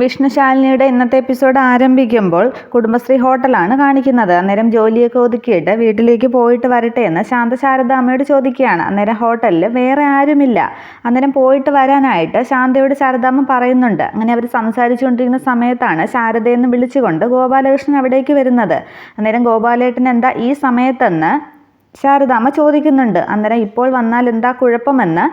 വിഷ്ണുശാലിനിയുടെ ഇന്നത്തെ എപ്പിസോഡ് ആരംഭിക്കുമ്പോൾ കുടുംബശ്രീ ഹോട്ടലാണ് കാണിക്കുന്നത്. അന്നേരം ജോലിയൊക്കെ ഒതുക്കിയിട്ട് വീട്ടിലേക്ക് പോയിട്ട് വരട്ടെ എന്ന് ശാന്ത ശാരദാമ്മയോട് ചോദിക്കുകയാണ്. അന്നേരം ഹോട്ടലിൽ വേറെ ആരുമില്ല. അന്നേരം പോയിട്ട് വരാനായിട്ട് ശാന്തയോട് ശാരദാമ്മ പറയുന്നുണ്ട്. അങ്ങനെ അവർ സംസാരിച്ചുകൊണ്ടിരിക്കുന്ന സമയത്താണ് ശാരദയെന്ന് വിളിച്ചുകൊണ്ട് ഗോപാലകൃഷ്ണൻ അവിടേക്ക് വരുന്നത്. അന്നേരം ഗോപാലേട്ടൻ എന്താ ഈ സമയത്തെന്ന് ശാരദാമ്മ ചോദിക്കുന്നുണ്ട്. അന്നേരം ഇപ്പോൾ വന്നാൽ എന്താ കുഴപ്പമെന്ന്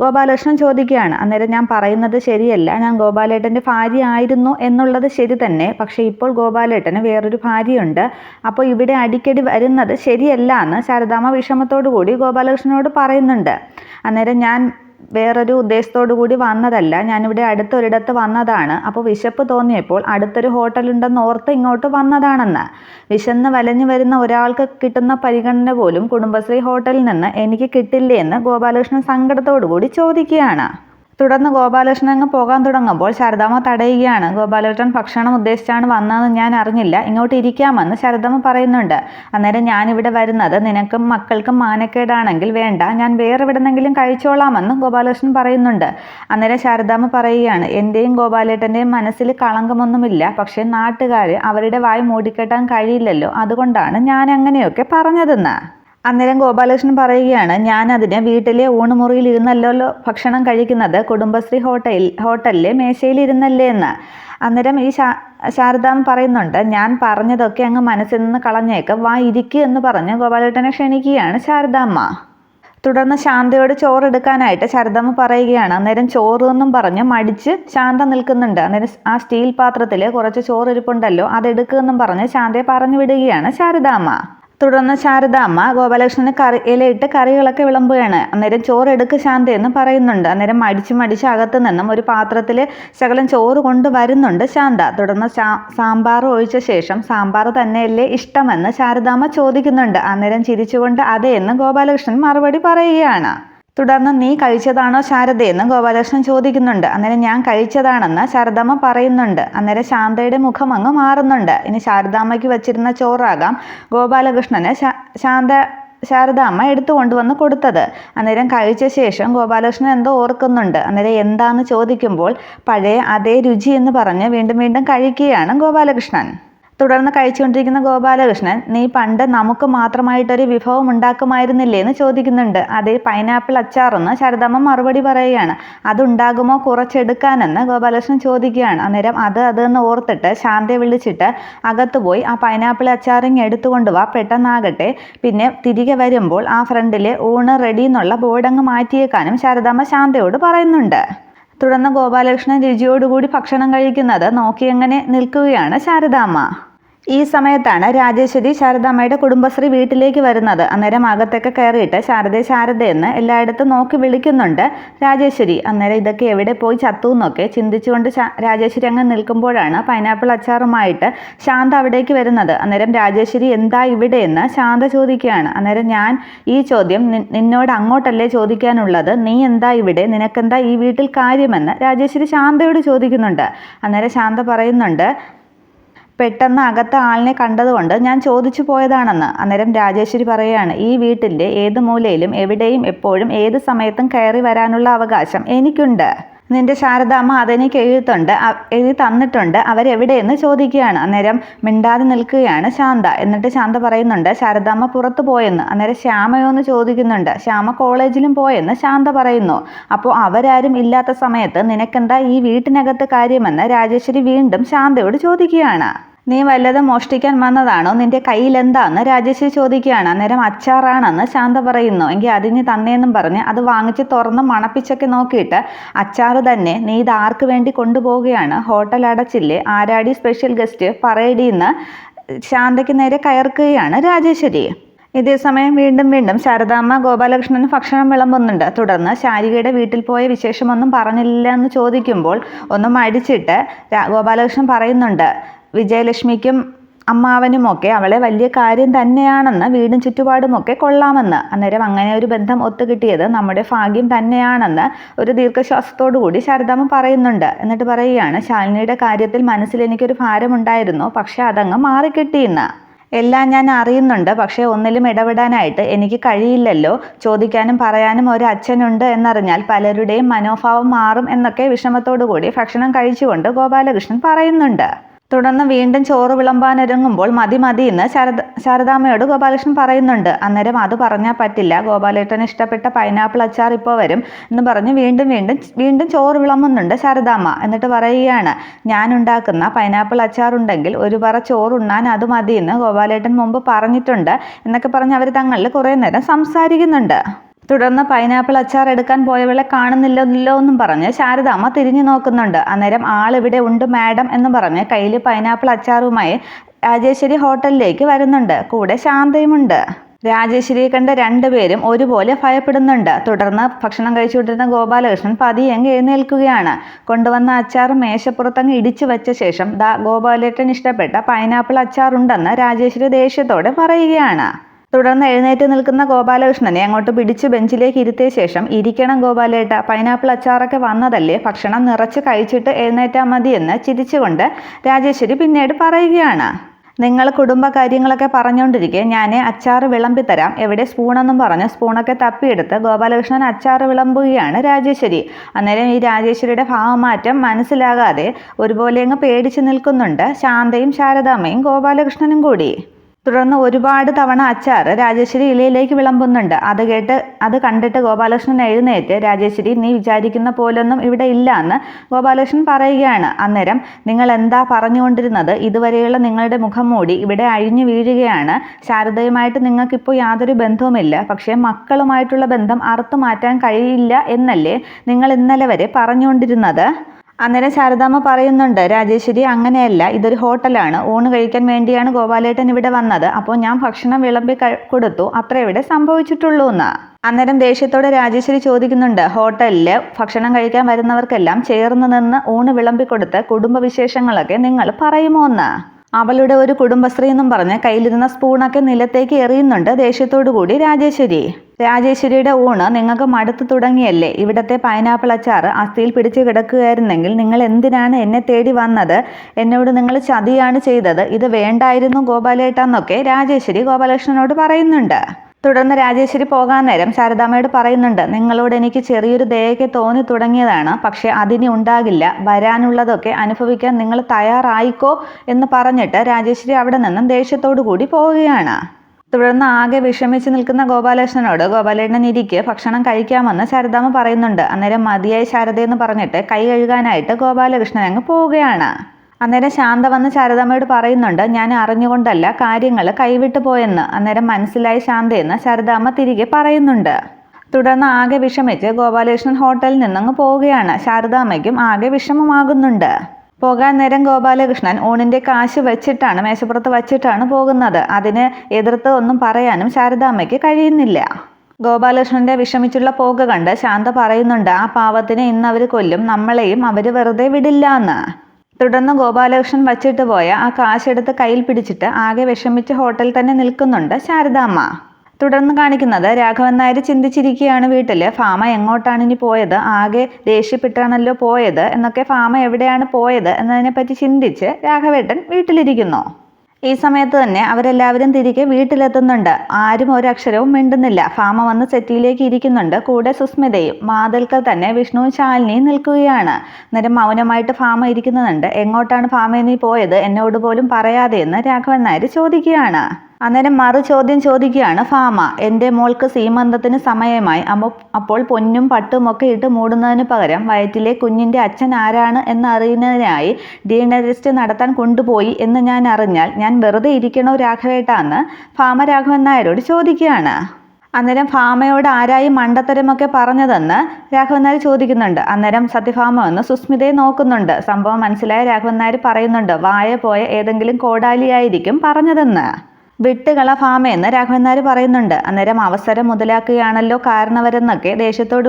ഗോപാലകൃഷ്ണൻ ചോദിക്കുകയാണ്. അന്നേരം ഞാൻ പറയുന്നത് ശരിയല്ല. ഞാൻ ഗോപാലേട്ടന്റെ ഭാര്യ ആയിരുന്നു എന്നുള്ളത് ശരി തന്നെ. പക്ഷേ ഇപ്പോൾ ഗോപാലേട്ടന് വേറൊരു ഭാര്യയുണ്ട്. അപ്പോൾ ഇവിടെ അടിക്കടി വരുന്നത് ശരിയല്ല എന്ന് ശാരദാമ്മ വിഷമത്തോടു കൂടി ഗോപാലകൃഷ്ണനോട് പറയുന്നുണ്ട്. അന്നേരം ഞാൻ വേറൊരു ഉദ്ദേശത്തോടു കൂടി വന്നതല്ല. ഞാനിവിടെ അടുത്തൊരിടത്ത് വന്നതാണ്. അപ്പോൾ വിശപ്പ് തോന്നിയപ്പോൾ അടുത്തൊരു ഹോട്ടലുണ്ടെന്ന് ഓർത്ത് ഇങ്ങോട്ട് വന്നതാണെന്ന്. വിശന്ന് വലഞ്ഞു വരുന്ന ഒരാൾക്ക് കിട്ടുന്ന പരിഗണന പോലും കുടുംബശ്രീ ഹോട്ടലിൽ നിന്ന് എനിക്ക് കിട്ടില്ലേ എന്ന് ഗോപാലകൃഷ്ണൻ സങ്കടത്തോടു കൂടി ചോദിക്കുകയാണ്. തുടർന്ന് ഗോപാലകൃഷ്ണൻ അങ്ങ് പോകാൻ തുടങ്ങുമ്പോൾ ശാരദാമ്മ തടയുകയാണ്. ഗോപാലകൃഷ്ണൻ ഭക്ഷണം ഉദ്ദേശിച്ചാണ് വന്നതെന്ന് ഞാൻ അറിഞ്ഞില്ല. ഇങ്ങോട്ട് ഇരിക്കാമെന്ന് ശാരദാമ്മ പറയുന്നുണ്ട്. അന്നേരം ഞാനിവിടെ വരുന്നത് നിനക്കും മക്കൾക്കും മാനക്കേടാണെങ്കിൽ വേണ്ട. ഞാൻ വേറെ എവിടെന്നെങ്കിലും കഴിച്ചോളാമെന്ന് ഗോപാലകൃഷ്ണൻ പറയുന്നുണ്ട്. അന്നേരം ശാരദാമ്മ പറയുകയാണ് എന്റെയും ഗോപാലേട്ടന്റെയും മനസ്സിൽ കളങ്കമൊന്നുമില്ല. പക്ഷേ നാട്ടുകാർ അവരുടെ വായി മൂടിക്കെട്ടാൻ കഴിയില്ലല്ലോ. അതുകൊണ്ടാണ് ഞാൻ അങ്ങനെയൊക്കെ പറഞ്ഞതെന്ന്. അന്നേരം ഗോപാലകൃഷ്ണൻ പറയുകയാണ് ഞാൻ അതിന് വീട്ടിലെ ഊണുമുറിയിൽ ഇരുന്നല്ലോ ഭക്ഷണം കഴിക്കുന്നത് കുടുംബശ്രീ ഹോട്ടലിൽ ഹോട്ടലിലെ മേശയിൽ ഇരുന്നല്ലേ എന്ന്. അന്നേരം ഈ ശാ ശാരദാമ്മ പറയുന്നുണ്ട് ഞാൻ പറഞ്ഞതൊക്കെ അങ്ങ് മനസ്സിൽ നിന്ന് കളഞ്ഞേക്ക് വാ ഇരിക്കുക എന്ന് പറഞ്ഞ് ഗോപാലേട്ടനെ ക്ഷണിക്കുകയാണ് ശാരദാമ്മ. തുടർന്ന് ശാന്തയോട് ചോറ് എടുക്കാനായിട്ട് ശാരദാമ്മ പറയുകയാണ് അന്നേരം ചോറ് എന്നും പറഞ്ഞ് മടിച്ച് ശാന്ത നിൽക്കുന്നുണ്ട്. അന്നേരം ആ സ്റ്റീൽ പാത്രത്തിൽ കുറച്ച് ചോറ് ഇരിപ്പുണ്ടല്ലോ അതെടുക്കുമെന്നും പറഞ്ഞ് ശാന്തയെ പറഞ്ഞു വിടുകയാണ് ശാരദാമ്മ. തുടർന്ന് ശാരദാമ്മ ഗോപാലകൃഷ്ണന് കറി ഇലയിട്ട് കറികളൊക്കെ വിളമ്പുകയാണ്. അന്നേരം ചോറ് എടുക്ക് ശാന്ത എന്ന് പറയുന്നുണ്ട്. അന്നേരം മടിച്ച് മടിച്ച് അകത്ത് നിന്നും ഒരു പാത്രത്തിൽ ശകലം ചോറ് കൊണ്ട് വരുന്നുണ്ട് ശാന്ത. തുടർന്ന് സാമ്പാർ ഒഴിച്ച ശേഷം സാമ്പാർ തന്നെയല്ലേ ഇഷ്ടമെന്ന് ശാരദാമ്മ ചോദിക്കുന്നുണ്ട്. അന്നേരം ചിരിച്ചുകൊണ്ട് അതെ എന്ന് ഗോപാലകൃഷ്ണൻ മറുപടി പറയുകയാണ്. തുടർന്ന് നീ കഴിച്ചതാണോ ശാരദയെന്ന് ഗോപാലകൃഷ്ണൻ ചോദിക്കുന്നുണ്ട്. അന്നേരം ഞാൻ കഴിച്ചതാണെന്ന് ശാരദാമ്മ പറയുന്നുണ്ട്. അന്നേരം ശാന്തയുടെ മുഖം അങ്ങ് മാറുന്നുണ്ട്. ഇനി ശാരദാമ്മയ്ക്ക് വച്ചിരുന്ന ചോറാകാം ഗോപാലകൃഷ്ണന് ശാന്ത ശാരദാമ്മ എടുത്തു കൊണ്ടുവന്ന് കൊടുത്തത്. അന്നേരം കഴിച്ച ശേഷം ഗോപാലകൃഷ്ണൻ എന്തോ ഓർക്കുന്നുണ്ട്. അന്നേരം എന്താന്ന് ചോദിക്കുമ്പോൾ പഴയ അതേ രുചി എന്ന് പറഞ്ഞ് വീണ്ടും വീണ്ടും കഴിക്കുകയാണ് ഗോപാലകൃഷ്ണൻ. തുടർന്ന് കഴിച്ചുകൊണ്ടിരിക്കുന്ന ഗോപാലകൃഷ്ണൻ നീ പണ്ട് നമുക്ക് മാത്രമായിട്ടൊരു വിഭവം ഉണ്ടാക്കുമായിരുന്നില്ലേ? എന്ന് ചോദിക്കുന്നുണ്ട്. അതേ പൈനാപ്പിൾ അച്ചാറെന്ന് ശാരദാമ്മ മറുപടി പറയുകയാണ്. അതുണ്ടാകുമോ കുറച്ചെടുക്കാനെന്ന്? ഗോപാലകൃഷ്ണൻ ചോദിക്കുകയാണ്. അന്നേരം അത് അതെന്ന് ഓർത്തിട്ട് ശാന്തയെ വിളിച്ചിട്ട് അകത്ത് പോയി ആ പൈനാപ്പിൾ അച്ചാറിങ് എടുത്തുകൊണ്ട് വാ പെട്ടെന്നാകട്ടെ. പിന്നെ തിരികെ വരുമ്പോൾ ആ ഫ്രണ്ടിൽ ഊണ് റെഡി എന്നുള്ള ബോർഡങ്ങ് മാറ്റിയേക്കാനും ശാരദാമ്മ ശാന്തയോട് പറയുന്നുണ്ട്. തുടർന്ന് ഗോപാലകൃഷ്ണൻ രുചിയോടുകൂടി ഭക്ഷണം കഴിക്കുന്നത് നോക്കിയങ്ങനെ നിൽക്കുകയാണ് ശാരദാമ്മ. ഈ സമയത്താണ് രാജേശ്വരി ശാരദാമ്മയുടെ കുടുംബശ്രീ വീട്ടിലേക്ക് വരുന്നത്. അന്നേരം അകത്തൊക്കെ കയറിയിട്ട് ശാരദ ശാരദ എന്ന് എല്ലായിടത്തും നോക്കി വിളിക്കുന്നുണ്ട് രാജേശ്വരി അന്നേരം ഇതൊക്കെ എവിടെ പോയി ചത്തു എന്നൊക്കെ ചിന്തിച്ചുകൊണ്ട് രാജേശ്വരി അങ്ങ് നിൽക്കുമ്പോഴാണ് പൈനാപ്പിൾ അച്ചാറുമായിട്ട് ശാന്ത അവിടേക്ക് വരുന്നത്. അന്നേരം രാജേശ്വരി എന്താ ഇവിടെ എന്ന് ശാന്ത ചോദിക്കുകയാണ്. അന്നേരം ഞാൻ ഈ ചോദ്യം നിന്നോട് അങ്ങോട്ടല്ലേ ചോദിക്കാനുള്ളത്? നീ എന്താ ഇവിടെ? നിനക്കെന്താ ഈ വീട്ടിൽ കാര്യമെന്ന് രാജേശ്വരി ശാന്തയോട് ചോദിക്കുന്നുണ്ട്. അന്നേരം ശാന്ത പറയുന്നുണ്ട് പെട്ടെന്ന് അകത്ത് ആളിനെ കണ്ടതുകൊണ്ട് ഞാൻ ചോദിച്ചു പോയതാണെന്ന് അന്നേരം രാജേശ്വരി പറയുകയാണ് ഈ വീട്ടിന്റെ ഏത് മൂലയിലും എവിടെയും എപ്പോഴും ഏത് സമയത്തും കയറി വരാനുള്ള അവകാശം എനിക്കുണ്ട്. നിന്റെ ശാരദാമ്മ അതെനിക്ക് എഴുതുണ്ട് എഴുതി തന്നിട്ടുണ്ട് അവരെവിടെയെന്ന് ചോദിക്കുകയാണ്. അന്നേരം മിണ്ടാതെ നിൽക്കുകയാണ് ശാന്ത. എന്നിട്ട് ശാന്ത പറയുന്നുണ്ട് ശാരദാമ്മ പുറത്തു പോയെന്ന്. അന്നേരം ശ്യാമയോ എന്ന് ചോദിക്കുന്നുണ്ട് ശ്യാമ കോളേജിലും പോയെന്ന്? ശാന്ത പറയുന്നു അപ്പോൾ അവരാരും ഇല്ലാത്ത സമയത്ത് നിനക്കെന്താ ഈ വീട്ടിനകത്ത് കാര്യമെന്ന്? രാജേശ്വരി വീണ്ടും ശാന്തയോട് ചോദിക്കുകയാണ്. നീ വല്ലതും മോഷ്ടിക്കാൻ വന്നതാണോ? നിന്റെ കയ്യിൽ എന്താന്ന് രാജേഷ് ചോദിക്കുകയാണ്. അന്നേരം അച്ചാറാണെന്ന് ശാന്ത പറയുന്നു. എങ്കിൽ അതിന് തന്നേന്നും പറഞ്ഞ് അത് വാങ്ങിച്ച് തുറന്ന് മണപ്പിച്ചൊക്കെ നോക്കിയിട്ട് അച്ചാറ് തന്നെ നീ ഇത് ആർക്ക് വേണ്ടി കൊണ്ടുപോവുകയാണ്? ഹോട്ടൽ അടച്ചില്ലേ? ആരാടി സ്പെഷ്യൽ ഗസ്റ്റ് പറയടിയെന്ന് ശാന്തയ്ക്ക് നേരെ കയർക്കുകയാണ് രാജേശ്വരി ഇതേസമയം വീണ്ടും വീണ്ടും ശാരദാമ്മ ഗോപാലകൃഷ്ണന് ഭക്ഷണം വിളമ്പുന്നുണ്ട്. തുടർന്ന് ശാരികയുടെ വീട്ടിൽ പോയ വിശേഷമൊന്നും പറഞ്ഞില്ല എന്ന് ചോദിക്കുമ്പോൾ ഒന്നും അടിച്ചിട്ട് ഗോപാലകൃഷ്ണൻ പറയുന്നുണ്ട് വിജയലക്ഷ്മിക്കും അമ്മാവനുമൊക്കെ അവളെ വലിയ കാര്യം തന്നെയാണെന്ന് വീടും ചുറ്റുപാടുമൊക്കെ കൊള്ളാമെന്ന്. അന്നേരം അങ്ങനെ ഒരു ബന്ധം ഒത്തുകിട്ടിയത് നമ്മുടെ ഭാഗ്യം തന്നെയാണെന്ന് ഒരു ദീർഘശ്വാസത്തോടു കൂടി ശാരദാമ്മ പറയുന്നുണ്ട്. എന്നിട്ട് പറയുകയാണ് ശാലിനിയുടെ കാര്യത്തിൽ മനസ്സിൽ എനിക്കൊരു ഭാരമുണ്ടായിരുന്നു പക്ഷെ അതങ്ങ് മാറിക്കിട്ടിയെന്ന് എല്ലാം ഞാൻ അറിയുന്നുണ്ട് പക്ഷേ ഒന്നിലും ഇടപെടാനായിട്ട് എനിക്ക് കഴിയില്ലല്ലോ. ചോദിക്കാനും പറയാനും ഒരു അച്ഛനുണ്ട് എന്നറിഞ്ഞാൽ പലരുടെയും മനോഭാവം മാറും എന്നൊക്കെ വിഷമത്തോടു കൂടി ഭക്ഷണം കഴിച്ചുകൊണ്ട് ഗോപാലകൃഷ്ണൻ പറയുന്നുണ്ട്. തുടർന്ന് വീണ്ടും ചോറ് വിളമ്പാനൊരുങ്ങുമ്പോൾ മതി മതി എന്ന് ശാരദ ശാരദാമ്മയോട് ഗോപാലകൃഷ്ണൻ പറയുന്നുണ്ട്. അന്നേരം അത് പറഞ്ഞാൽ പറ്റില്ല. ഗോപാലേട്ടന് ഇഷ്ടപ്പെട്ട പൈനാപ്പിൾ അച്ചാർ ഇപ്പോൾ വരും എന്ന് പറഞ്ഞ് വീണ്ടും വീണ്ടും വീണ്ടും ചോറ് വിളമ്പുന്നുണ്ട് ശാരദാമ്മ. എന്നിട്ട് പറയുകയാണ് ഞാൻ ഉണ്ടാക്കുന്ന പൈനാപ്പിൾ അച്ചാർ ഉണ്ടെങ്കിൽ ഒരു പറ ചോറുണ്ണാൻ അത് മതി എന്ന് ഗോപാലേട്ടൻ മുമ്പ് പറഞ്ഞിട്ടുണ്ട്. എന്നൊക്കെ പറഞ്ഞ് അവർ തങ്ങളിൽ കുറേ നേരം സംസാരിക്കുന്നുണ്ട്. തുടർന്ന് പൈനാപ്പിൾ അച്ചാർ എടുക്കാൻ പോയവളെ കാണുന്നില്ലല്ലോ എന്നും പറഞ്ഞ് ശാരദാമ്മ തിരിഞ്ഞു നോക്കുന്നുണ്ട്. അന്നേരം ആളിവിടെ ഉണ്ട് മാഡം എന്ന് പറഞ്ഞ് കയ്യിൽ പൈനാപ്പിൾ അച്ചാറുമായി രാജേശ്വരി ഹോട്ടലിലേക്ക് വരുന്നുണ്ട്. കൂടെ ശാന്തയുമുണ്ട് രാജേശ്വരിയെ കണ്ട രണ്ടുപേരും ഒരുപോലെ ഭയപ്പെടുന്നുണ്ട്. തുടർന്ന് ഭക്ഷണം കഴിച്ചുകൊണ്ടിരുന്ന ഗോപാലകൃഷ്ണൻ പതിയങ്ങ് എഴുന്നേൽക്കുകയാണ്. കൊണ്ടുവന്ന അച്ചാർ മേശപ്പുറത്തങ്ങ് ഇടിച്ചു വെച്ച ശേഷം ദാ ഗോപാലേട്ടൻ ഇഷ്ടപ്പെട്ട പൈനാപ്പിൾ അച്ചാറുണ്ടെന്ന് രാജേശ്വരി ദേഷ്യത്തോടെ പറയുകയാണ്. തുടർന്ന് എഴുന്നേറ്റ് നിൽക്കുന്ന ഗോപാലകൃഷ്ണനെ അങ്ങോട്ട് പിടിച്ച് ബെഞ്ചിലേക്ക് ഇരുത്തിയ ശേഷം ഇരിക്കണം ഗോപാലേട്ട പൈനാപ്പിൾ അച്ചാറൊക്കെ വന്നതല്ലേ ഭക്ഷണം നിറച്ച് കഴിച്ചിട്ട് എഴുന്നേറ്റാൽ മതിയെന്ന് ചിരിച്ചുകൊണ്ട് രാജേശ്വരി പിന്നീട് പറയുകയാണ്. നിങ്ങൾ കുടുംബകാര്യങ്ങളൊക്കെ പറഞ്ഞുകൊണ്ടിരിക്കെ ഞാൻ അച്ചാറ് വിളമ്പിത്തരാം എവിടെ സ്പൂണെന്നും പറഞ്ഞ് സ്പൂണൊക്കെ തപ്പിയെടുത്ത് ഗോപാലകൃഷ്ണൻ അച്ചാറ് വിളമ്പുകയാണ് രാജേശ്വരി. അന്നേരം ഈ രാജേശ്വരിയുടെ ഭാവമാറ്റം മനസ്സിലാകാതെ ഒരുപോലെ അങ്ങ് പേടിച്ചു നിൽക്കുന്നുണ്ട് ശാന്തയും ശാരദാമ്മയും ഗോപാലകൃഷ്ണനും കൂടി. തുടർന്ന് ഒരുപാട് തവണ അച്ചാർ രാജേശ്വരി ഇലയിലേക്ക് വിളമ്പുന്നുണ്ട്. അത് കേട്ട് അത് കണ്ടിട്ട് ഗോപാലകൃഷ്ണൻ എഴുന്നേറ്റ് രാജേശ്വരി നീ വിചാരിക്കുന്ന പോലൊന്നും ഇവിടെ ഇല്ല എന്ന് ഗോപാലകൃഷ്ണൻ പറയുകയാണ്. അന്നേരം നിങ്ങൾ എന്താ പറഞ്ഞുകൊണ്ടിരുന്നത്? ഇതുവരെയുള്ള നിങ്ങളുടെ മുഖം മൂടി ഇവിടെ അഴിഞ്ഞു വീഴുകയാണ്. ശാരദയുമായിട്ട് നിങ്ങൾക്കിപ്പോൾ യാതൊരു ബന്ധവുമില്ല. പക്ഷേ മക്കളുമായിട്ടുള്ള ബന്ധം അറുത്തു മാറ്റാൻ കഴിയില്ല എന്നല്ലേ നിങ്ങൾ ഇന്നലെ വരെ പറഞ്ഞുകൊണ്ടിരുന്നത്? അന്നേരം ശാരദാമ്മ പറയുന്നുണ്ട് രാജേശ്വരി അങ്ങനെയല്ല. ഇതൊരു ഹോട്ടലാണ്. ഊണ് കഴിക്കാൻ വേണ്ടിയാണ് ഗോപാലേട്ടൻ ഇവിടെ വന്നത്. അപ്പോൾ ഞാൻ ഭക്ഷണം വിളമ്പി കൊടുത്തു. അത്ര ഇവിടെ സംഭവിച്ചിട്ടുള്ളൂ എന്ന്. അന്നേരം ദേഷ്യത്തോടെ രാജേശ്വരി ചോദിക്കുന്നുണ്ട് ഹോട്ടലിൽ ഭക്ഷണം കഴിക്കാൻ വരുന്നവർക്കെല്ലാം ചേർന്ന് നിന്ന് ഊണ് വിളമ്പിക്കൊടുത്ത് കുടുംബവിശേഷങ്ങളൊക്കെ നിങ്ങൾ പറയുമോ എന്ന്? അവളുടെ ഒരു കുടുംബശ്രീ എന്നും പറഞ്ഞ് കയ്യിലിരുന്ന സ്പൂണൊക്കെ നിലത്തേക്ക് എറിയുന്നുണ്ട് ദേഷ്യത്തോടു കൂടി രാജേശ്വരി. രാജേശ്വരിയുടെ ഊണ് നിങ്ങൾക്ക് മടുത്തു തുടങ്ങിയല്ലേ? ഇവിടത്തെ പൈനാപ്പിൾ അച്ചാർ അസ്ഥിയിൽ പിടിച്ചു കിടക്കുകയായിരുന്നെങ്കിൽ നിങ്ങൾ എന്തിനാണ് എന്നെ തേടി വന്നത്? എന്നോട് നിങ്ങൾ ചതിയാണ് ചെയ്തത്. ഇത് വേണ്ടായിരുന്നു ഗോപാലേട്ടാന്നൊക്കെ രാജേശ്വരി ഗോപാലകൃഷ്ണനോട് പറയുന്നുണ്ട്. തുടർന്ന് രാജേശ്വരി പോകാൻ നേരം ശാരദാമ്മയോട് പറയുന്നുണ്ട് നിങ്ങളോട് എനിക്ക് ചെറിയൊരു ദയൊക്കെ തോന്നി തുടങ്ങിയതാണ്. പക്ഷേ അതിനി ഉണ്ടാകില്ല. വരാനുള്ളതൊക്കെ അനുഭവിക്കാൻ നിങ്ങൾ തയ്യാറായിക്കോ? എന്ന് പറഞ്ഞിട്ട് രാജേശ്വരി അവിടെ നിന്നും ദേഷ്യത്തോടു കൂടി പോവുകയാണ്. തുടർന്ന് ആകെ വിഷമിച്ച് നിൽക്കുന്ന ഗോപാലകൃഷ്ണനോട് ഗോപാലേട്ടൻ ഇരിക്ക് ഭക്ഷണം കഴിക്കാമെന്ന് ശാരദാമ്മ പറയുന്നുണ്ട്. അന്നേരം മതിയായി ശാരദയെന്ന് പറഞ്ഞിട്ട് കൈ കഴുകാനായിട്ട് ഗോപാലകൃഷ്ണൻ അങ്ങ് പോവുകയാണ്. അന്നേരം ശാന്ത വന്ന് ശാരദാമ്മയോട് പറയുന്നുണ്ട് ഞാൻ അറിഞ്ഞുകൊണ്ടല്ല കാര്യങ്ങൾ കൈവിട്ടു പോയെന്ന് അന്നേരം മനസ്സിലായി ശാന്തയെന്ന് ശാരദാമ്മ തിരികെ പറയുന്നുണ്ട്. തുടർന്ന് ആകെ വിഷമിച്ച് ഗോപാലകൃഷ്ണൻ ഹോട്ടലിൽ നിന്നങ്ങ് പോവുകയാണ്. ശാരദാമ്മയ്ക്കും ആകെ വിഷമമാകുന്നുണ്ട്. പോകാൻ നേരം ഗോപാലകൃഷ്ണൻ ഊണിന്റെ കാശ് വെച്ചിട്ടാണ് മേശപ്പുറത്ത് വച്ചിട്ടാണ് പോകുന്നത്. അതിന് എതിർത്ത് ഒന്നും പറയാനും ശാരദാമ്മയ്ക്ക് കഴിയുന്നില്ല. ഗോപാലകൃഷ്ണന്റെ വിഷമിച്ചുള്ള പോക്ക് കണ്ട് ശാന്ത പറയുന്നുണ്ട് ആ പാവത്തിനെ ഇന്ന് അവർ കൊല്ലും നമ്മളെയും അവർ വെറുതെ വിടില്ല എന്ന്. തുടർന്ന് ഗോപാലകൃഷ്ണൻ വച്ചിട്ട് പോയ ആ കാശെടുത്ത് കയ്യിൽ പിടിച്ചിട്ട് ആകെ വിഷമിച്ച് ഹോട്ടലിൽ തന്നെ നിൽക്കുന്നുണ്ട് ശാരദാമ്മ. തുടർന്ന് കാണിക്കുന്നത് രാഘവൻ നായർ ചിന്തിച്ചിരിക്കുകയാണ് വീട്ടിൽ ഫാമ എങ്ങോട്ടാണ് ഇനി പോയത്? ആകെ ദേഷ്യപ്പെട്ടാണല്ലോ പോയത്? എന്നൊക്കെ ഫാമ എവിടെയാണ് പോയത്? എന്നതിനെപ്പറ്റി ചിന്തിച്ച് രാഘവേട്ടൻ വീട്ടിലിരിക്കുന്നു. ഈ സമയത്ത് തന്നെ അവരെല്ലാവരും തിരികെ വീട്ടിലെത്തുന്നുണ്ട്. ആരും ഒരക്ഷരവും മിണ്ടുന്നില്ല. ഫാമ വന്ന് സെറ്റിയിലേക്ക് ഇരിക്കുന്നുണ്ട്. കൂടെ സുസ്മിതയും മാതൽക്കൽ തന്നെ വിഷ്ണുവും ശാലിനിയും നിൽക്കുകയാണ്. അന്നേരം മൗനമായിട്ട് ഫാമ ഇരിക്കുന്നുണ്ട്. എങ്ങോട്ടാണ് ഫാമ നീ പോയത്? എന്നോട് പോലും പറയാതെ എന്ന് രാഘവൻ നായർ ചോദിക്കുകയാണ്. അന്നേരം മറു ചോദ്യം ചോദിക്കുകയാണ് ഫാമ. എന്റെ മോൾക്ക് സീമന്തത്തിന് സമയമായി. അമ്മ അപ്പോൾ പൊന്നും പട്ടും ഒക്കെ ഇട്ട് മൂടുന്നതിന് പകരം വയറ്റിലെ കുഞ്ഞിന്റെ അച്ഛൻ ആരാണ് എന്നറിയുന്നതിനായി ഡി എൻ ടെസ്റ്റ് നടത്താൻ കൊണ്ടുപോയി എന്ന് ഞാൻ അറിഞ്ഞാൽ ഞാൻ വെറുതെ ഇരിക്കണോ രാഘവേട്ടാന്ന് ഫാമ രാഘവൻ നായരോട് ചോദിക്കുകയാണ്. അന്നേരം ഫാമയോട് ആരായി മണ്ടത്തരമൊക്കെ പറഞ്ഞതെന്ന് രാഘവൻ നായർ ചോദിക്കുന്നുണ്ട്. അന്നേരം സത്യഭാമ വന്ന് സുസ്മിതയെ നോക്കുന്നുണ്ട്. സംഭവം മനസ്സിലായ രാഘവൻ നായർ പറയുന്നുണ്ട് വായ പോയ ഏതെങ്കിലും കോടാലിയായിരിക്കും പറഞ്ഞതെന്ന്. വിട്ടുകള ഫാമയെന്ന് രാഘവൻ നായർ പറയുന്നുണ്ട്. അന്നേരം അവസരം മുതലാക്കുകയാണല്ലോ കാരണവരെന്നൊക്കെ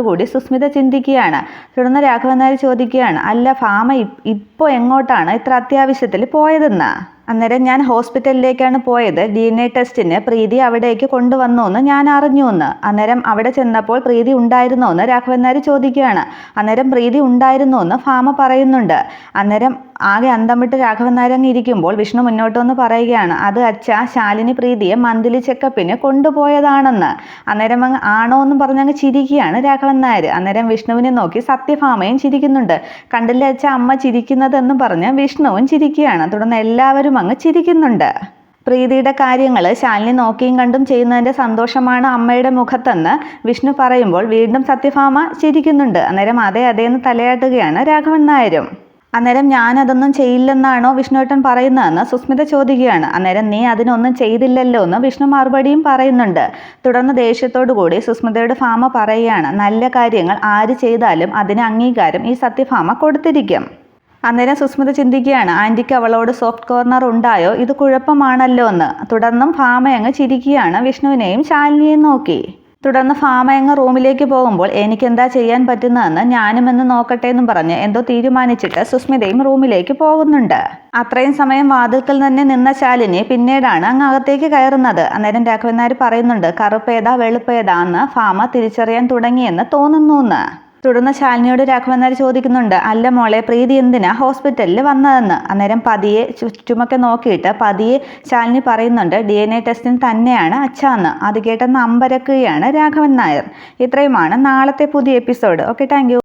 കൂടി സുസ്മിത ചിന്തിക്കുകയാണ്. തുടർന്ന് രാഘവൻ നായർ ചോദിക്കുകയാണ് അല്ല ഫാമ ഇപ്പോൾ എങ്ങോട്ടാണ് ഇത്ര അത്യാവശ്യത്തിൽ പോയതെന്ന്? അന്നേരം ഞാൻ ഹോസ്പിറ്റലിലേക്കാണ് പോയത്. ഡി എൻ എ ടെസ്റ്റിന് പ്രീതി അവിടേക്ക് കൊണ്ടുവന്നു എന്ന് ഞാൻ അറിഞ്ഞു എന്ന് അന്നേരം അവിടെ ചെന്നപ്പോൾ പ്രീതി ഉണ്ടായിരുന്നോ എന്ന് രാഘവൻ നായർ ചോദിക്കുകയാണ്. അന്നേരം പ്രീതി ഉണ്ടായിരുന്നു എന്ന് ഫാമ പറയുന്നുണ്ട്. അന്നേരം ആകെ അന്തം വിട്ട് രാഘവൻ നായർ അങ്ങ് ഇരിക്കുമ്പോൾ വിഷ്ണു മുന്നോട്ട് വന്ന് പറയുകയാണ്. അത് അച്ഛ ശാലിനി പ്രീതിയെ മന്ത്ലി ചെക്കപ്പിന് കൊണ്ടുപോയതാണെന്ന്. അന്നേരം അങ്ങ് ആണോ പറഞ്ഞ് പറഞ്ഞങ്ങ് ചിരിക്കുകയാണ് രാഘവൻ നായർ അന്നേരം വിഷ്ണുവിനെ നോക്കി സത്യഭാമയും ചിരിക്കുന്നുണ്ട്. കണ്ടില്ലേ അച്ഛ അമ്മ ചിരിക്കുന്നതെന്നും പറഞ്ഞ് വിഷ്ണുവും ചിരിക്കുകയാണ്. തുടർന്ന് എല്ലാവരും അങ്ങ് ചിരിക്കുന്നുണ്ട്. പ്രീതിയുടെ കാര്യങ്ങൾ ശാലിനി നോക്കിയും കണ്ടും ചെയ്യുന്നതിന്റെ സന്തോഷമാണ് അമ്മയുടെ മുഖത്തെന്ന് വിഷ്ണു പറയുമ്പോൾ വീണ്ടും സത്യഭാമ ചിരിക്കുന്നുണ്ട്. അന്നേരം അതെ അതേ എന്ന് തലയാട്ടുകയാണ് രാഘവൻ നായരും. അന്നേരം ഞാൻ അതൊന്നും ചെയ്യില്ലെന്നാണോ വിഷ്ണുവേട്ടൻ പറയുന്നതെന്ന് സുസ്മിത ചോദിക്കുകയാണ്. അന്നേരം നീ അതിനൊന്നും ചെയ്തില്ലല്ലോ എന്ന് വിഷ്ണു മറുപടിയും പറയുന്നുണ്ട്. തുടർന്ന് ദേഷ്യത്തോടു കൂടി സുസ്മിതയുടെ ഫാമ പറയുകയാണ്. നല്ല കാര്യങ്ങൾ ആര് ചെയ്താലും അതിന് അംഗീകാരം ഈ സത്യഭാമ കൊടുത്തിരിക്കും. അന്നേരം സുസ്മിത ചിന്തിക്കുകയാണ് ആന്റിക്ക് അവളോട് സോഫ്റ്റ് കോർണർ ഉണ്ടായോ? ഇത് കുഴപ്പമാണല്ലോ എന്ന്. തുടർന്നും ഭാമയങ്ങ് ചിരിക്കുകയാണ് വിഷ്ണുവിനെയും ശാലിനിയെയും നോക്കി. തുടർന്ന് ഭാമയങ്ങ് റൂമിലേക്ക് പോകുമ്പോൾ എനിക്ക് എന്താ ചെയ്യാൻ പറ്റുന്നതെന്ന് ഞാനും എന്ന് നോക്കട്ടെ എന്നും പറഞ്ഞ് എന്തോ തീരുമാനിച്ചിട്ട് സുസ്മിതയും റൂമിലേക്ക് പോകുന്നുണ്ട്. അത്രയും സമയം വാതിൽക്കൽ തന്നെ നിന്ന ശാലിനി പിന്നീടാണ് അങ്ങ് അകത്തേക്ക് കയറുന്നത്. അന്നേരം രാഘവൻ നായർ പറയുന്നുണ്ട് കറുപ്പേതാ വെളുപ്പേതാ എന്ന് ഫാമ തിരിച്ചറിയാൻ തുടങ്ങിയെന്ന് തോന്നുന്നു തുടർന്ന് ശാലിനിയോട് നായർ ചോദിക്കുന്നുണ്ട് അല്ല മോളെ പ്രീതി എന്തിനാ ഹോസ്പിറ്റലിൽ വന്നതെന്ന്? അന്നേരം പതിയെ ചുറ്റുമൊക്കെ നോക്കിയിട്ട് പതിയെ ശാലിനി പറയുന്നുണ്ട് ഡി എൻ എ ടെസ്റ്റിന് തന്നെയാണ് അച്ഛാന്ന്. അത് കേട്ടെന്ന് അമ്പരക്കുകയാണ് രാഘവൻ നായർ. ഇത്രയുമാണ് നാളത്തെ പുതിയ എപ്പിസോഡ്. Okay thank